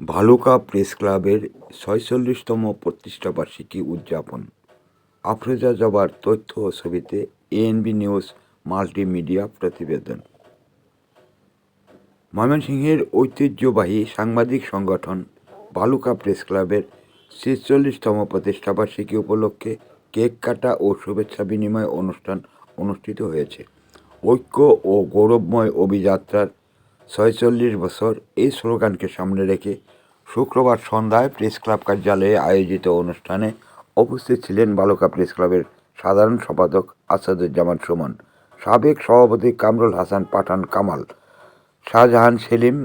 Bhaluka press ক্লাবের ছয়চল্লিশতম প্রতিষ্ঠাবার্ষিকী উদযাপন। আফরোজা জবার তথ্য ও ছবিতে এএনবি নিউজ মাল্টিমিডিয়া প্রতিবেদন। ময়মনসিংহের ঐতিহ্যবাহী সাংবাদিক সংগঠন ভালুকা প্রেস ক্লাবের ছেচল্লিশতম প্রতিষ্ঠাবার্ষিকী উপলক্ষে কেক কাটা ও শুভেচ্ছা বিনিময় অনুষ্ঠান অনুষ্ঠিত হয়েছে। ঐক্য ও গৌরবময় অভিযাত্রার ছয়চল্লিশ বছর এই স্লোগানকে সামনে রেখে শুক্রবার সন্ধ্যায় প্রেস ক্লাব কার্যালয়ে আয়োজিত অনুষ্ঠানে উপস্থিত ছিলেন বালুকা প্রেস ক্লাবের সাধারণ সম্পাদক আসাদুজ্জামান সুমন, সাবেক সভাপতি কামরুল হাসান পাঠান কামাল, শাহজাহান সেলিম,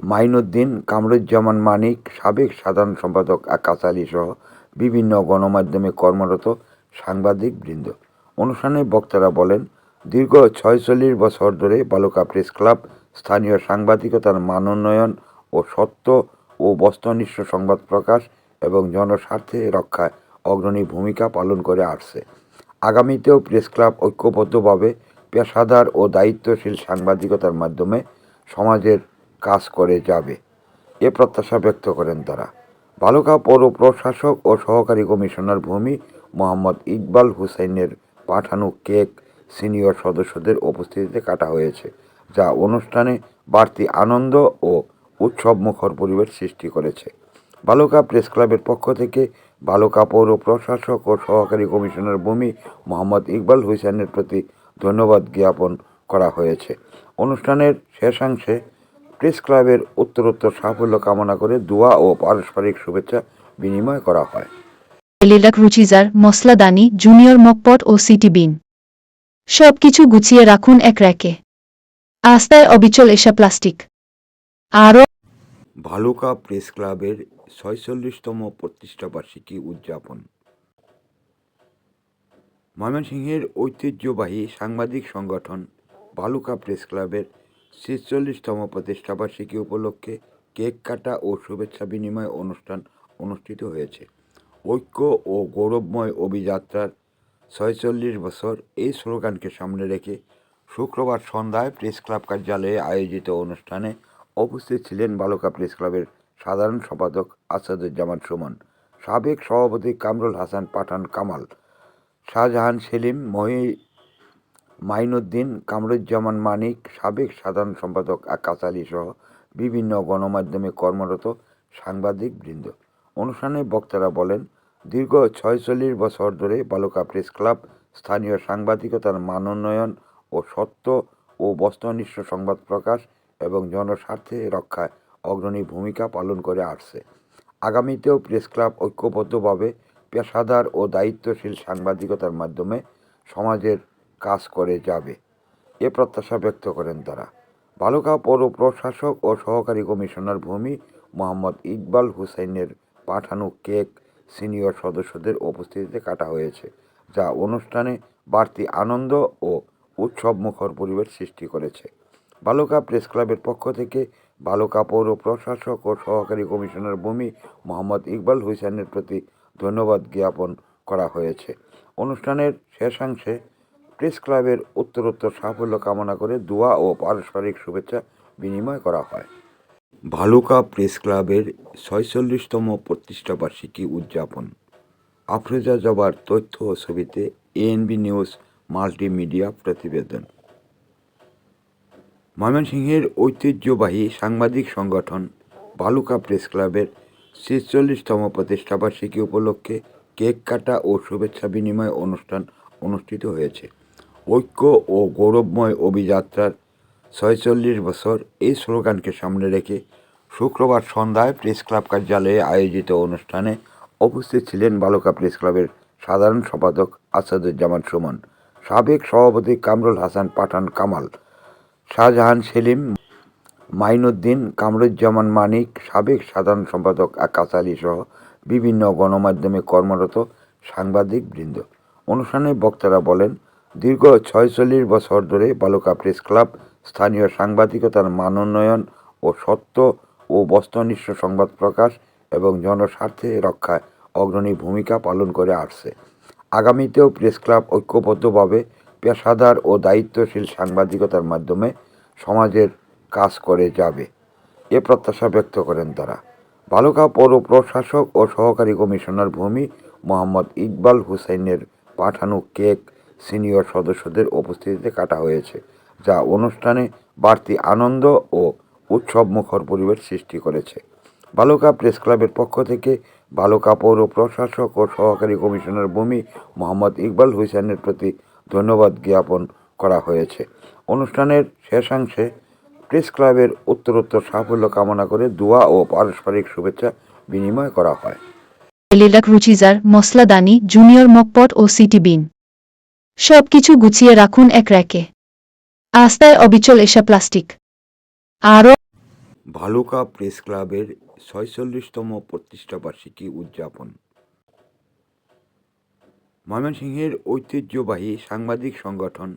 মাইনুদ্দিন, কামরুজ্জামান মানিক, সাবেক সাধারণ সম্পাদক আকাশ আলী সহ বিভিন্ন গণমাধ্যমে কর্মরত সাংবাদিক বৃন্দ। অনুষ্ঠানে বক্তারা বলেন, দীর্ঘ ছয়চল্লিশ বছর ধরে বালুকা প্রেস ক্লাব স্থানীয় সাংবাদিকতার মান উন্নয়ন ও সত্য ও বস্তুনিষ্ঠ সংবাদ প্রকাশ এবং জনস্বার্থে রক্ষায় অগ্রণী ভূমিকা পালন করে আসছে। আগামীতেও প্রেস ক্লাব ঐক্যবদ্ধভাবে পেশাদার ও দায়িত্বশীল সাংবাদিকতার মাধ্যমে সমাজের কাজ করে যাবে। এ প্রত্যাশা ব্যক্ত করেন তারা। বালুকা পৌর প্রশাসক ও সহকারী কমিশনার ভূমি মোহাম্মদ ইকবাল হুসাইনের পাঠানো কেক সিনিয়র সদস্যদের উপস্থিতিতে কাটা হয়েছে। যা অনুষ্ঠানে বাড়তি আনন্দ ও উৎসবমুখর পরিবেশ সৃষ্টি করেছে। বালুকা প্রেস ক্লাবের পক্ষ থেকে বালুকা পৌর প্রশাসক ও সহকারী কমিশনার ভূমি মোহাম্মদ ইকবাল হুসেনের প্রতি ধন্যবাদ জ্ঞাপন করা হয়েছে। অনুষ্ঠানের শেষাংশে প্রেস ক্লাবের উত্তরোত্তর সাফল্য কামনা করে দোয়া ও পারস্পরিক শুভেচ্ছা বিনিময় করা হয়। লিলাক রুচিজার মশলাদানি জুনিয়র মকপট ও সিটি বিন। সব কিছু গুছিয়ে রাখুন এক র্যাকে। আস্তায় অবিচল এসা প্লাস্টিক। আরও ভালুকা প্রেস ক্লাবের ছয়চল্লিশতম প্রতিষ্ঠাবার্ষিকী উদযাপন। ময়মনসিংহের ঐতিহ্যবাহী সাংবাদিক সংগঠন ভালুকা প্রেস ক্লাবের ছেচল্লিশতম প্রতিষ্ঠাবার্ষিকী উপলক্ষে কেক কাটা ও শুভেচ্ছা বিনিময় অনুষ্ঠান অনুষ্ঠিত হয়েছে। ঐক্য ও গৌরবময় অভিযাত্রার ছয়চল্লিশ বছর এই স্লোগানকে সামনে রেখে শুক্রবার সন্ধ্যায় প্রেস ক্লাব কার্যালয়ে আয়োজিত অনুষ্ঠানে উপস্থিত ছিলেন বালুকা প্রেস ক্লাবের সাধারণ সম্পাদক আসাদুজ্জামান সুমন, সাবেক সভাপতি কামরুল হাসান পাঠান কামাল, শাহজাহান সেলিম, মহি, মাইনুদ্দিন, কামরুজ্জামান মানিক, সাবেক সাধারণ সম্পাদক আকাশ আলী সহ বিভিন্ন গণমাধ্যমে কর্মরত সাংবাদিক বৃন্দ। অনুষ্ঠানে বক্তারা বলেন, দীর্ঘ ছয়চল্লিশ বছর ধরে বালুকা প্রেস ক্লাব স্থানীয় সাংবাদিকতার মান উন্নয়ন ও সত্য ও বস্তুনিষ্ঠ সংবাদ প্রকাশ এবং জনস্বার্থে রক্ষায় অগ্রণী ভূমিকা পালন করে আসছে। আগামীতেও প্রেস ক্লাব ঐক্যবদ্ধভাবে পেশাদার ও দায়িত্বশীল সাংবাদিকতার মাধ্যমে সমাজের কাজ করে যাবে। এ প্রত্যাশা ব্যক্ত করেন তারা। বালুকা পৌর প্রশাসক ও সহকারী কমিশনার ভূমি মোহাম্মদ ইকবাল হুসাইনের পাঠানো কেক সিনিয়র সদস্যদের উপস্থিতিতে কাটা হয়েছে, যা অনুষ্ঠানে বাড়তি আনন্দ ও উৎসবমুখর পরিবেশ সৃষ্টি করেছে। বালুকা প্রেস ক্লাবের পক্ষ থেকে বালুকা পৌর প্রশাসক ও সহকারী কমিশনার ভূমি মোহাম্মদ ইকবাল হুসেনের প্রতি ধন্যবাদ জ্ঞাপন করা হয়েছে। অনুষ্ঠানের শেষাংশে প্রেস ক্লাবের উত্তরোত্তর সাফল্য কামনা করে দোয়া ও পারস্পরিক শুভেচ্ছা বিনিময় করা হয়। ভালুকা প্রেস ক্লাবের ছয়চল্লিশতম প্রতিষ্ঠাবার্ষিকী উদযাপন। আফরোজা জবার তথ্য ও ছবিতে এএনবি নিউজ মাল্টিমিডিয়া প্রতিবেদন। ময়মনসিংহের ঐতিহ্যবাহী সাংবাদিক সংগঠন বালুকা প্রেস ক্লাবের ছেচল্লিশতম প্রতিষ্ঠাবার্ষিকী উপলক্ষে কেক কাটা ও শুভেচ্ছা বিনিময় অনুষ্ঠান অনুষ্ঠিত হয়েছে। ঐক্য ও গৌরবময় অভিযাত্রার ছয়চল্লিশ বছর এই স্লোগানকে সামনে রেখে শুক্রবার সন্ধ্যায় প্রেস ক্লাব কার্যালয়ে আয়োজিত অনুষ্ঠানে উপস্থিত ছিলেন বালুকা প্রেস ক্লাবের সাধারণ সম্পাদক আসাদুজ্জামান সুমন। সাবেক সভাপতি কামরুল হাসান পাঠান কামাল, শাহজাহান সেলিম, মাইনুদ্দিন, কামরুজ্জামান মানিক, সাবেক সাধারণ সম্পাদক আকাশ আলী সহ বিভিন্ন গণমাধ্যমে কর্মরত সাংবাদিক বৃন্দ। অনুষ্ঠানে বক্তারা বলেন, দীর্ঘ ছয়চল্লিশ বছর ধরে বালুকা প্রেস ক্লাব স্থানীয় সাংবাদিকতার মান উন্নয়ন ও সত্য ও বস্তুনিষ্ঠ সংবাদ প্রকাশ এবং জনস্বার্থে রক্ষায় অগ্রণী ভূমিকা পালন করে আসছে। আগামীতেও প্রেস ক্লাব ঐক্যবদ্ধভাবে পেশাদার ও দায়িত্বশীল সাংবাদিকতার মাধ্যমে সমাজের কাজ করে যাবে। এ প্রত্যাশা ব্যক্ত করেন তারা। বালুকা পৌর প্রশাসক ও সহকারী কমিশনার ভূমি মোহাম্মদ ইকবাল হুসাইনের পাঠানো কেক সিনিয়র সদস্যদের উপস্থিতিতে কাটা হয়েছে, যা অনুষ্ঠানে বাড়তি আনন্দ ও উৎসব মুখর পরিবেশ সৃষ্টি করেছে। বালুকা প্রেস ক্লাবের পক্ষ থেকে বালুকা পৌর প্রশাসক ও সহকারী কমিশনার ভূমি মোহাম্মদ ইকবাল হুসেনের প্রতি ধন্যবাদ জ্ঞাপন করা হয়েছে। অনুষ্ঠানের শেষাংশে প্রেস ক্লাবের উত্তরোত্তর সাফল্য কামনা করে দোয়া ও পারস্পরিক শুভেচ্ছা বিনিময় করা হয়। লিলাক রুচিজার মশলাদানি জুনিয়র মকপট ও সিটি বিন। সব কিছু গুছিয়ে রাখুন এক র্যাকে। আস্তায় অবিচল এসা প্লাস্টিক। আরও ভালুকা প্রেস ক্লাবের ছয়চল্লিশতম প্রতিষ্ঠা বার্ষিকী উদযাপন। ময়মনসিংহের ঐতিহ্যবাহী সাংবাদিক সংগঠন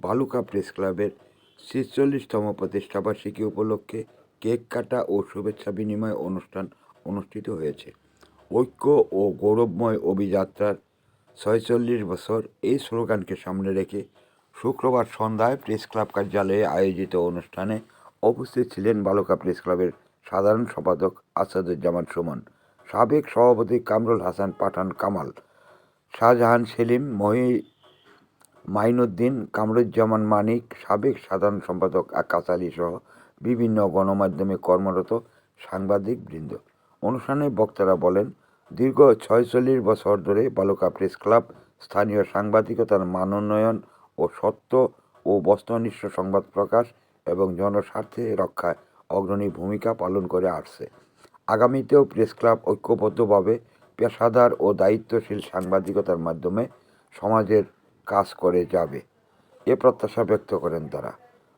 বালুকা প্রেস ক্লাবের ছেচল্লিশতম প্রতিষ্ঠা বার্ষিকী উপলক্ষে কেক কাটা ও শুভেচ্ছা বিনিময় অনুষ্ঠান অনুষ্ঠিত হয়েছে। ঐক্য ও গৌরবময় অভিযাত্রার ছয়চল্লিশ বছর এই স্লোগানকে সামনে রেখে শুক্রবার সন্ধ্যায় প্রেস ক্লাব কার্যালয়ে আয়োজিত অনুষ্ঠানে উপস্থিত ছিলেন বালুকা প্রেস ক্লাবের সাধারণ সম্পাদক আসাদুজ্জামান সুমন। সাবেক সভাপতি কামরুল হাসান, পাঠান কামাল, শাহজাহান সেলিম, মহি, মাইনুদ্দিন, কামরুজ্জামান মানিক, সাবেক সাধারণ সম্পাদক আকাশ আলী সহ বিভিন্ন গণমাধ্যমে কর্মরত সাংবাদিক বৃন্দ। অনুষ্ঠানে বক্তারা বলেন, দীর্ঘ ছয়চল্লিশ বছর ধরে বালুকা প্রেস ক্লাব স্থানীয় সাংবাদিকতার মানোন্নয়ন ও সত্য ও বস্তুনিষ্ঠ সংবাদ প্রকাশ এবং জনস্বার্থে রক্ষায় অগ্রণী ভূমিকা পালন করে আসছে। আগামীতেও প্রেস ক্লাব ঐক্যবদ্ধভাবে পেশাদার ও দায়িত্বশীল সাংবাদিকতার মাধ্যমে সমাজের কাজ করে যাবে। এ প্রত্যাশা ব্যক্ত করেন তারা।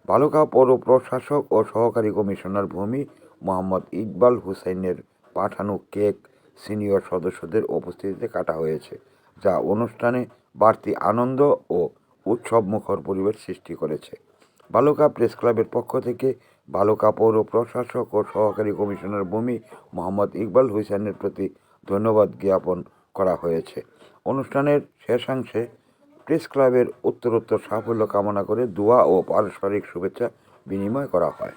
বালুকা পৌর প্রশাসক ও সহকারী কমিশনার ভূমি মোহাম্মদ ইকবাল হুসাইনের পাঠানো কেক সিনিয়র সদস্যদের উপস্থিতিতে কাটা হয়েছে, যা অনুষ্ঠানে বাড়তি আনন্দ ও উৎসব মুখর পরিবেশ সৃষ্টি করেছে। বালুকা প্রেস ক্লাবের পক্ষ থেকে বালুকা ও প্রশাসক ও সহকারী কমিশনার ভূমি মোহাম্মদ ইকবাল হুসেনের প্রতি ধন্যবাদ জ্ঞাপন করা হয়েছে। অনুষ্ঠানের শেষাংশে প্রেস ক্লাবের উত্তরোত্তর সাফল্য কামনা করে দোয়া ও পারস্পরিক শুভেচ্ছা বিনিময় করা হয়।